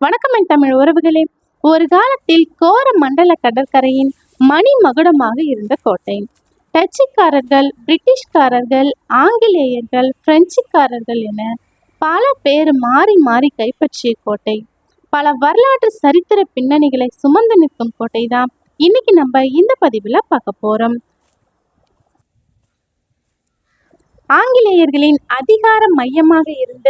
வணக்கம் என் தமிழ் உறவுகளே. ஒரு காலத்தில் கோர மண்டல கடற்கரையின் மணி மகுடமாக இருந்த கோட்டை டச்சுக்காரர்கள் பிரிட்டிஷ்காரர்கள் ஆங்கிலேயர்கள் பிரெஞ்சுக்காரர்கள் என பல பேர் மாறி மாறி கைப்பற்றிய கோட்டை. பல வரலாற்று சரித்திர பின்னணிகளை சுமந்து நிற்கும் கோட்டை தான் இன்னைக்கு நம்ம இந்த பதிவில் பார்க்க போறோம். ஆங்கிலேயர்களின் அதிகார மையமாக இருந்த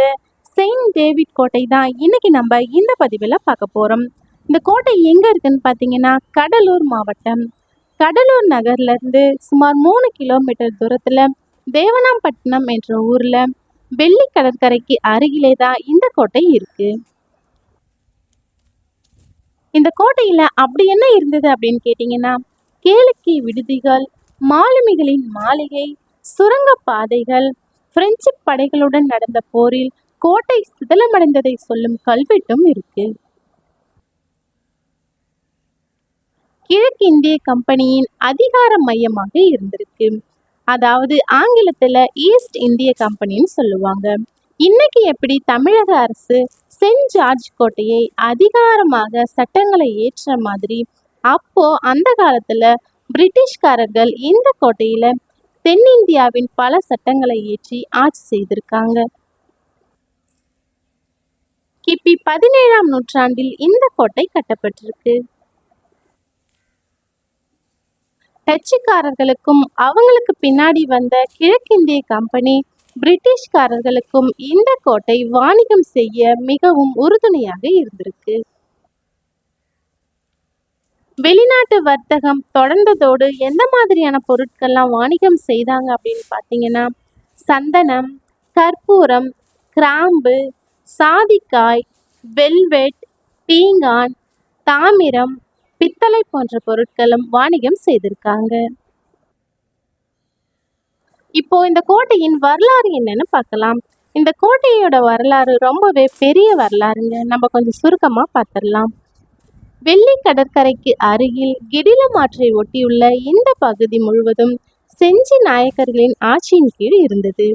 செயின்ட் டேவிட் கோட்டை தான் இன்னைக்கு நம்ம இந்த பதிவில் பார்க்க போகிறோம் இந்த கோட்டை எங்கே இருக்குன்னு பார்த்தீங்கன்னா கடலூர் மாவட்டம். கடலூர் நகர்லேருந்து சுமார் மூணு கிலோமீட்டர் தூரத்தில் தேவனாம்பட்டினம் என்ற ஊரில் வெள்ளி கடற்கரைக்கு அருகிலே தான் இந்த கோட்டை இருக்கு. இந்த கோட்டையில் அப்படி என்ன இருந்தது அப்படின்னு கேட்டிங்கன்னா கேளிக்கை விடுதிகள் மாலுமிகளின் மாளிகை சுரங்க பாதைகள் பிரெஞ்சு படைகளுடன் நடந்த போரில் கோட்டை சிதலமடைந்ததை சொல்லும் கல்வெட்டும் இருக்கு. கிழக்கிந்திய கம்பெனியின் அதிகார மையமாக இருந்திருக்கு. அதாவது ஆங்கிலத்துல ஈஸ்ட் இந்திய கம்பெனின்னு சொல்லுவாங்க. இன்னைக்கு எப்படி தமிழக அரசு சென்ட் ஜார்ஜ் கோட்டையை அதிகாரமாக சட்டங்களை ஏற்ற மாதிரி அப்போ அந்த காலத்துல பிரிட்டிஷ்காரர்கள் இந்த கோட்டையில தென்னிந்தியாவின் பல சட்டங்களை ஏற்றி ஆட்சி செய்திருக்காங்க. கிபி பதினேழாம் நூற்றாண்டில் இந்த கோட்டை கட்டப்பட்டிருக்கு. டச்சுக்காரர்களுக்கும் அவங்களுக்கு பின்னாடி வந்த கிழக்கிந்திய கம்பெனி பிரிட்டிஷ்காரர்களுக்கும் இந்த கோட்டை வாணிகம் செய்ய மிகவும் உறுதுணையாக இருந்திருக்கு. வெளிநாட்டு வர்த்தகம் தொடர்ந்ததோடு எந்த மாதிரியான பொருட்கள்லாம் வாணிகம் செய்தாங்க அப்படின்னு பார்த்தீங்கன்னா சந்தனம் கற்பூரம் கிராம்பு சாதிக்காய் வெல்வெட் பீங்கான் தாமிரம் பித்தளை போன்ற பொருட்களும் வாணிகம் செய்திருக்காங்க. இப்போ இந்த கோட்டையின் வரலாறு என்னன்னு பார்க்கலாம். இந்த கோட்டையோட வரலாறு ரொம்பவே பெரிய வரலாறுங்க. நம்ம கொஞ்சம் சுருக்கமா பார்த்துடலாம். வெள்ளி கடற்கரைக்கு அருகில் கிடிலமாற்றை ஒட்டியுள்ள இந்த பகுதி முழுவதும் செஞ்சி நாயக்கர்களின் ஆட்சியின் கீழ் இருந்தது.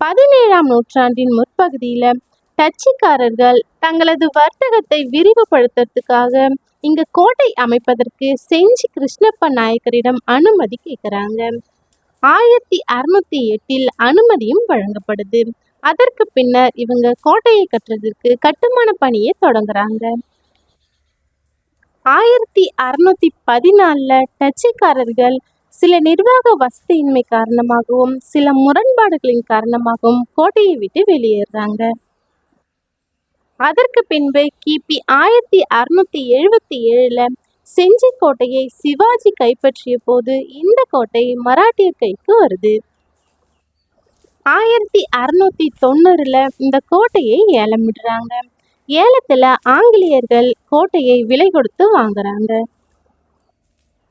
பதினேழாம் நூற்றாண்டின் முற்பகுதியில டச்சுக்காரர்கள் தங்களது வர்த்தகத்தை விரிவுபடுத்துறதுக்காக இங்க கோட்டை அமைப்பதற்கு செஞ்சி கிருஷ்ணப்ப நாயக்கரிடம் அனுமதி கேட்குறாங்க ஆயிரத்தி அறுநூத்தி எட்டில் அனுமதியும் வழங்கப்படுது. அதற்கு பின்னர் இவங்க கோட்டையை கட்டுறதுக்கு கட்டுமான பணியை தொடங்குறாங்க. ஆயிரத்தி அறுநூத்தி பதினாலில் டச்சுக்காரர்கள் சில நிர்வாக வசதியின்மை காரணமாகவும் சில முரண்பாடுகளின் காரணமாகவும் கோட்டையை விட்டு வெளியேறாங்க. அதற்கு பின்பு கிபி ஆயிரத்தி அறுநூத்தி எழுபத்தி ஏழுல செஞ்சி கோட்டையை சிவாஜி கைப்பற்றிய போது இந்த கோட்டை மராட்டிய கைக்கு வருது. ஆயிரத்தி அறுநூத்தி தொண்ணூறுல இந்த கோட்டையை ஏலமிடுறாங்க. ஏலத்துல ஆங்கிலேயர்கள் கோட்டையை விலை கொடுத்து வாங்குறாங்க.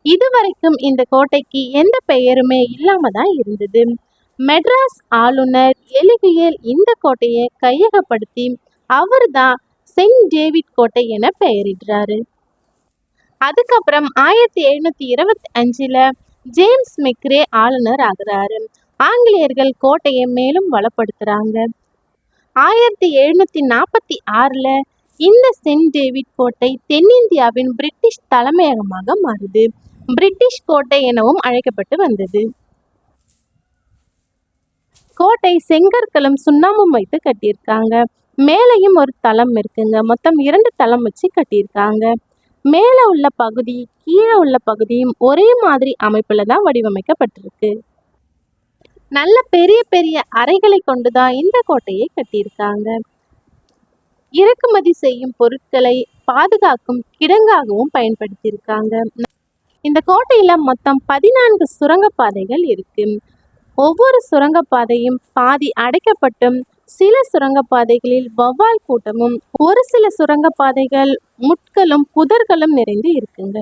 இதுவரைக்கும் இந்த கோட்டைக்கு எந்த பெயருமே இல்லாம தான் இருந்தது. மெட்ராஸ் ஆளுநர் எலிகையல் இந்த கோட்டையை கையகப்படுத்தி அவர் தான் செயின்ட் டேவிட் கோட்டை என பெயரிடுறாரு. அதுக்கப்புறம் ஆயிரத்தி எழுநூத்தி இருபத்தி அஞ்சுல ஜேம்ஸ் மெக்ரே ஆளுநர் ஆகிறாரு. ஆங்கிலேயர்கள் கோட்டையை மேலும் வளப்படுத்துறாங்க. ஆயிரத்தி எழுநூத்தி நாற்பத்தி ஆறுல இந்த சென்ட் டேவிட் கோட்டை தென்னிந்தியாவின் பிரிட்டிஷ் தலைமையகமாக மாறுது. பிரிட்டிஷ் கோட்டை எனவும் அழைக்கப்பட்டு வந்தது. கோட்டை செங்கற்களும் சுண்ணாம்பும் வைத்து கட்டியிருக்காங்க. மேலேயும் ஒரு தளம் இருக்குங்க. மொத்தம் இரண்டு தளம் வச்சு கட்டியிருக்காங்க. மேலே உள்ள பகுதி கீழே உள்ள பகுதியும் ஒரே மாதிரி அமைப்பில் தான் வடிவமைக்கப்பட்டிருக்கு. நல்ல பெரிய பெரிய அறைகளை கொண்டு தான் இந்த கோட்டையை கட்டியிருக்காங்க. இறக்குமதி செய்யும் பொருட்களை பாதுகாக்கும் கிடங்காகவும் பயன்படுத்தியிருக்காங்க. இந்த கோட்டையில மொத்தம் பதினான்கு சுரங்கப்பாதைகள் இருக்கு. ஒவ்வொரு சுரங்கப்பாதையும் பாதி அடைக்கப்பட்டும் சில சுரங்கப்பாதைகளில் வவ்வால் கூட்டமும் ஒரு சில சுரங்கப்பாதைகள் முட்களும் புதர்களும் நிறைந்து இருக்குங்க.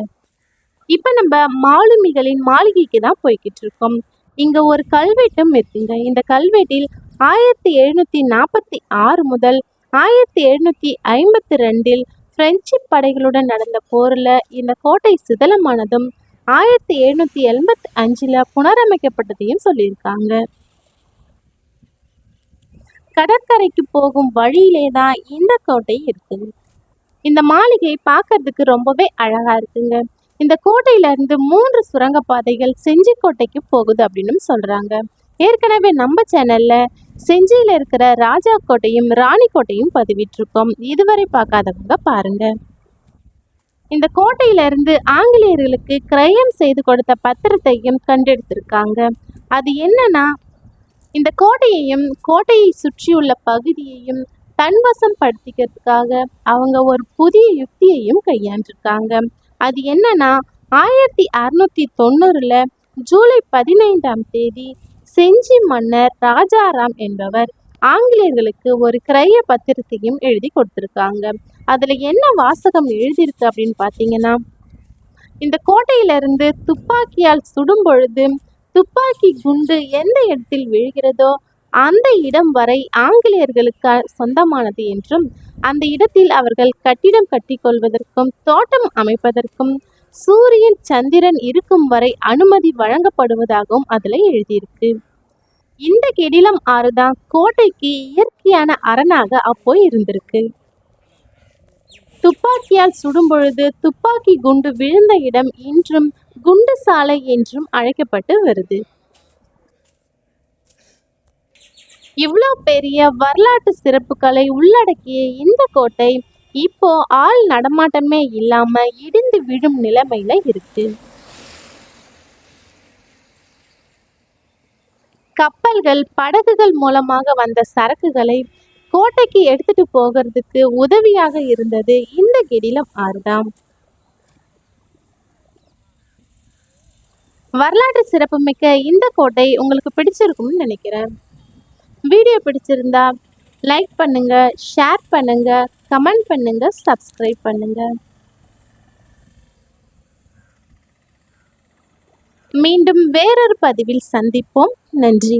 இப்போ நம்ம மாலுமிகளின் மாளிகைக்கு தான் போய்கிட்டு இருக்கோம். இங்கே ஒரு கல்வெட்டும் இருக்குங்க. இந்த கல்வெட்டில் ஆயிரத்தி எழுநூற்றி நாற்பத்தி ஆறு முதல் ஆயிரத்தி எழுநூற்றி ஐம்பத்தி ரெண்டில் பிரெஞ்சு படைகளுடன் நடந்த போரில் இந்த கோட்டை சிதலமானதும் ஆயிரத்தி எழுநூற்றி எண்பத்தி அஞ்சில் புனரமைக்கப்பட்டதையும் சொல்லியிருக்காங்க. கடற்கரைக்கு போகும் வழியிலே தான் இந்த கோட்டை இருக்குது. இந்த மாளிகை பார்க்கறதுக்கு ரொம்பவே அழகா இருக்குங்க. இந்த கோட்டையில இருந்து மூன்று சுரங்கப்பாதைகள் செஞ்சி கோட்டைக்கு போகுது அப்படின்னு சொல்றாங்க. ஏற்கனவே நம்ம சேனல்ல செஞ்சியில இருக்கிற ராஜா கோட்டையும் ராணி கோட்டையும் பதிவிட்டிருக்கோம். இதுவரை பார்க்காதவங்க பாருங்க. இந்த கோட்டையிலிருந்து ஆங்கிலேயர்களுக்கு கிரயம் செய்து கொடுத்த பத்திரத்தையும் கண்டெடுத்திருக்காங்க. அது என்னன்னா இந்த கோட்டையையும் கோட்டையை சுற்றியுள்ள பகுதியையும் தன்வசம் படுத்திக்கிறதுக்காக அவங்க ஒரு புதிய யுக்தியையும் கையாண்டிருக்காங்க. அது என்னன்னா ஆயிரத்தி அறுநூத்தி தொண்ணூறுல ஜூலை பதினைந்தாம் தேதி செஞ்சி மன்னர் ராஜாராம் என்பவர் ஆங்கிலேயர்களுக்கு ஒரு கிரைய பத்திரத்தையும் எழுதி கொடுத்துருக்காங்க. அதுல என்ன வாசகம் எழுதியிருக்கு அப்படின்னு பார்த்தீங்கன்னா இந்த கோட்டையிலிருந்து துப்பாக்கியால் சுடும் பொழுது துப்பாக்கி குண்டு எந்த இடத்தில் விழுகிறதோ அந்த இடம் வரை ஆங்கிலேயர்களுக்கு சொந்தமானது என்றும் அந்த இடத்தில் அவர்கள் கட்டிடம் கட்டிக்கொள்வதற்கும் தோட்டம் அமைப்பதற்கும் சூரியன் சந்திரன் இருக்கும் வரை அனுமதி வழங்கப்படுவதாகவும் அதில் எழுதியிருக்கு. இந்த கெடிலம் ஆறுதான் கோட்டைக்கு இயற்கையான அரணாக அப்போ இருந்திருக்கு. துப்பாக்கியால் சுடும் பொழுது துப்பாக்கி குண்டு விழுந்த இடம் இன்றும் குண்டு சாலை என்றும் அழைக்கப்பட்டு வருது. இவ்வளோ பெரிய வரலாற்று சிறப்புகளை உள்ளடக்கிய இந்த கோட்டை இப்போ ஆள் நடமாட்டமே இல்லாம இடிந்து விழும் நிலைமையில இருக்கு. கப்பல்கள் படகுகள் மூலமாக வந்த சரக்குகளை கோட்டைக்கு எடுத்துட்டு போகிறதுக்கு உதவியாக இருந்தது இந்த கெடிலம் ஆறுதாம் வரலாற்று சிறப்புமிக்க இந்த கோட்டை உங்களுக்கு பிடிச்சிருக்கும்னு நினைக்கிறேன். வீடியோ பிடிச்சிருந்தா லைக் பண்ணுங்க ஷேர் பண்ணுங்க கமெண்ட் பண்ணுங்க சப்ஸ்கிரைப் பண்ணுங்க. மீண்டும் வேறொரு பதிவில் சந்திப்போம். நன்றி.